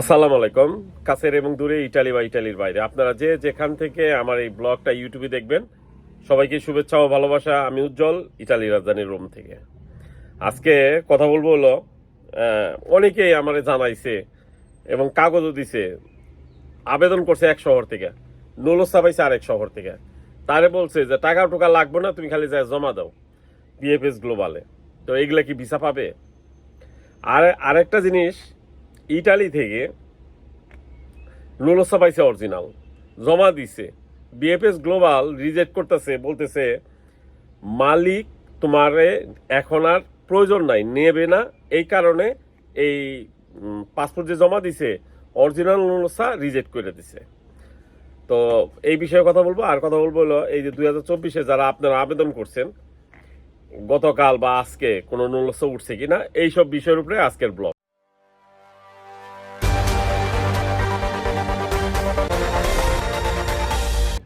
আসসালামু আলাইকুম। কাছের এবং দূরে ইটালি বা ইটালির বাইরে। আপনারা যে যেখান থেকে আমার এই ব্লগটা ইউটিউবে দেখবেন, সবাইকে শুভেচ্ছা ও ভালোবাসা। আমি উজ্জ্বল ইটালি রাজধানীর রোম থেকে। আজকে কথা বলব হলো অনেকেই আমারে জানাইছে এবং কাগজও দিছে, আবেদন করছে এক শহর থেকে, নলসা পাইছে আরেক শহর থেকে। তারে বলছে যে, টাকা টুকা লাগবে না, তুমি খালি যায় জমা দাও বিএফএস গ্লোবালে। তো এগুলা কি ভিসা পাবে? আর আরেকটা জিনিস ইটালি থেকে লোলোসা পাইছে অরিজিনাল জমা দিছে। বিএফএস গ্লোবাল রিজেক্ট করতেছে, বলতেছে, মালিক তোমারে এখন আর প্রয়োজন নাই, নেবে না। এই কারণে এই পাসপোর্ট যে জমা দিছে অরিজিনাল লোলোসা রিজেক্ট করে দিছে। তো এই বিষয়ে কথা বলব। আর কথা বলব হলো এই যে দুই হাজার চব্বিশে যারা আপনারা আবেদন করছেন, গতকাল বা আজকে কোনো নোলসা উঠছে কিনা, এইসব বিষয়ের উপরে আজকের ব্লগ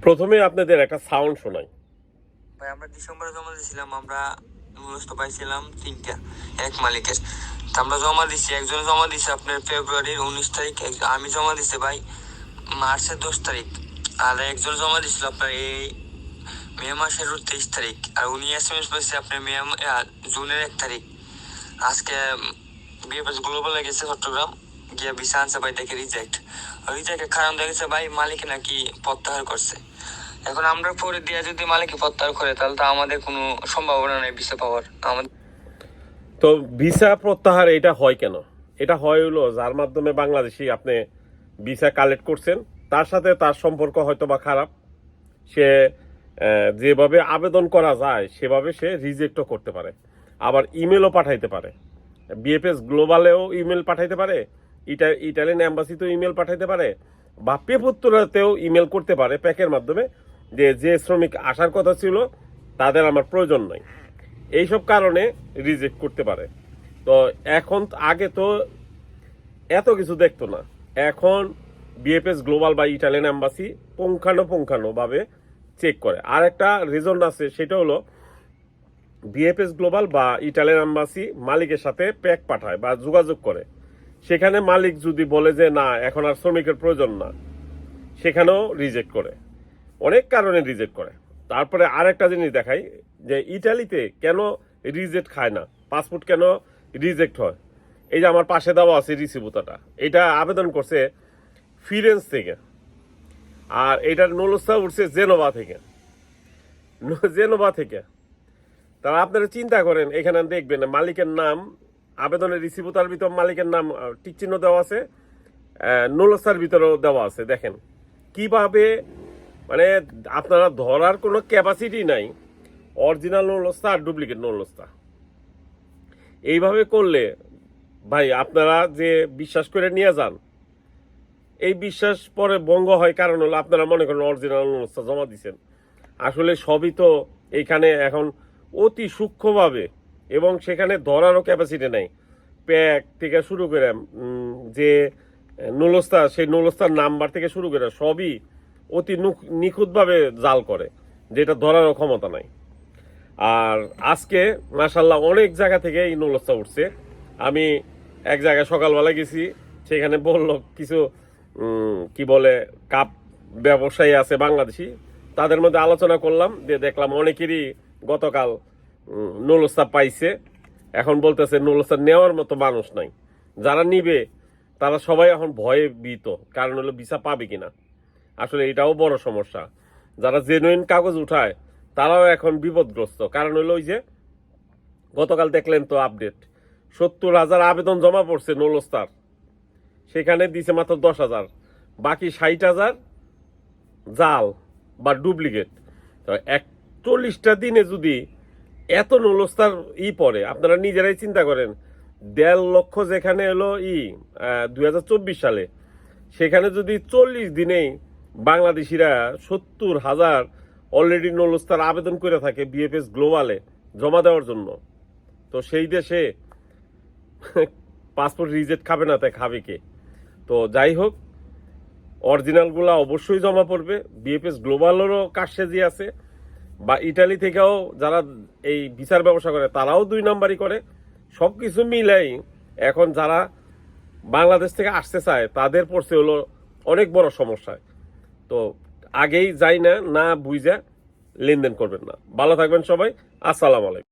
প্রথমে আপনাদের একটা সাউন্ড শোনাই। ভাই, আমরা ডিসেম্বরে জমা দিয়েছিলাম, আমরা মূলত পাইছিলাম তিনটা, এক মালিকের। তা আমরা জমা দিছি, একজন জমা দিছে আপনার ফেব্রুয়ারির উনিশ তারিখ আমি জমা দিছি ভাই মার্চের দশ তারিখ, আর একজন জমা দিছিল আপনার এই মে মাসের তেইশ তারিখ, আর উনি এস এম এস পাইছে আপনার মে জুনের এক তারিখ। আজকে বিএফএস গ্লোবালে গেছে চট্টগ্রাম, গিয়ে ভিসা আনছে ভাই, দেখে রিজেক্ট রিজেক্টের কারণ দেখেছে ভাই, মালিক নাকি প্রত্যাহার করছে। এখন আমরা পরে দিয়ে যদি মালিককে প্রত্যাহার করে, তাহলে তো আমাদের কোনো সম্ভাবনা নেই ভিসা পাওয়ার। আমাদের তো ভিসা প্রত্যাহার এটা হয় কেন? এটা হয় হলো যার মাধ্যমে বাংলাদেশি আপনি ভিসা কালেক্ট করছেন, তার সাথে তার সম্পর্ক হয়তো বা খারাপ। সে যেভাবে আবেদন করা যায়, সেভাবে সে রিজেক্টও করতে পারে। আবার ইমেলও পাঠাইতে পারে। বিএফএস গ্লোবালেও ইমেল পাঠাইতে পারে, ইটা ইটালিয়ান অ্যাম্বাসিতেও ইমেল পাঠাইতে পারে, বা পেপুত্তরাতেও ইমেল করতে পারে, প্যাকের মাধ্যমে। যে যে শ্রমিক আসার কথা ছিল, তাদের আমার প্রয়োজন নাই। এইসব কারণে রিজেক্ট করতে পারে। তো এখন আগে তো এত কিছু দেখতো না। এখন বিএফএস গ্লোবাল বা ইটালিয়ান অ্যাম্বাসি পুঙ্খানো ভাবে চেক করে। আর একটা রিজন আছে, সেটা হলো বিএফএস গ্লোবাল বা ইটালিয়ান অ্যাম্বাসি মালিকের সাথে প্যাক পাঠায় বা যোগাযোগ করে। সেখানে মালিক যদি বলে যে, না, এখন আর শ্রমিকের প্রয়োজন না, সেখানেও রিজেক্ট করে। অনেক কারণে রিজেক্ট করে। তারপরে আরেকটা জিনিস দেখাই যে ইটালিতে কেন রিজেক্ট খায় না? পাসপোর্ট কেন রিজেক্ট হয়? এই যে আমার পাশে দেওয়া আছে রিসিভুতাটা এটা আবেদন করছে ফিরেন্স থেকে। আর এটার নলস্তা উঠছে জেনোভা থেকে। জেনোভা থেকে। তারা আপনারা চিন্তা করেন এখানে দেখবেন মালিকের নাম আবেদনের রিসিভুতার ভিতর মালিকের নাম আহ, টিক চিহ্ন দেওয়া আছে নলস্তার ভিতরেও দেওয়া আছে দেখেন। কীভাবে মানে আপনারা ধরার কোনো ক্যাপাসিটি নাই। অরিজিনাল নলস্তা আর ডুপ্লিকেট নলস্তা এইভাবে করলে, ভাই, আপনারা যে বিশ্বাস করে নিয়ে যান, এই বিশ্বাস পরে ভঙ্গ হয় কারণ হলো আপনারা মনে করেন অরিজিনাল নলস্তা জমা দিচ্ছেন আসলে সবই তো এইখানে এখন অতি সূক্ষ্মভাবে এবং সেখানে ধরারও ক্যাপাসিটি নেই। প্যাক থেকে শুরু করে যে নলস্তা সেই নলস্তার নাম্বার থেকে শুরু করে সবই অতি নুখ- নিখুঁতভাবে জাল করে যেটা ধরারও ক্ষমতা নাই। আর আজকে মাসাল্লাহ অনেক জায়গা থেকে এই নলস্তা উঠছে। আমি এক জায়গায় সকালবেলা গেছি সেখানে বলল কিছু কি বলে কাপ ব্যবসায়ী আছে বাংলাদেশি তাদের মধ্যে আলোচনা করলাম যে দেখলাম অনেকেরই গতকাল উম, নলস্তা পাইছে। এখন বলতেছে নলস্তা নেওয়ার মতো মানুষ নাই। যারা নিবে তারা সবাই এখন ভয়ে ভীত কারণ হলো ভিসা পাবে কিনা। আসলে এটাও বড় সমস্যা। যারা জেনুইন কাগজ উঠায়, তারাও এখন বিপদগ্রস্ত। কারণ হলো ওই যে, গতকাল দেখলেন তো আপডেট সত্তর হাজার আবেদন জমা পড়ছে নলস্তার। সেখানে দিছে মাত্র দশ হাজার। বাকি ষাট হাজার জাল বা ডুপ্লিকেট তো একচল্লিশটা দিনে যদি এত নলস্তার ই পড়ে, আপনারা নিজেরাই চিন্তা করেন, দেড় লক্ষ যেখানে এলো ই দু হাজার চব্বিশ সালে, সেখানে যদি চল্লিশ দিনেই বাংলাদেশিরা সত্তর হাজার অলরেডি নলস্তার আবেদন করে থাকে বিএফএস গ্লোবালে জমা দেওয়ার জন্য। তো সেই দেশে পাসপোর্ট রিজেক্ট খাবে না তাই খাবে কে? তো যাই হোক অরিজিনালগুলো অবশ্যই জমা পড়বে। বিএফএস গ্লোবালেরও কারসেজি আছে। বা ইটালি থেকেও যারা এই বিচার ব্যবসা করে, তারাও দুই নাম্বারই করে। সব কিছু মিলাই এখন যারা বাংলাদেশ থেকে আসতে চায়, তাদের পড়ছে হলো অনেক বড় সমস্যায় তো আগেই যাই না না বুঝা লেনদেন করবেন না। ভালো থাকবেন সবাই। আসসালাম আলাইকুম।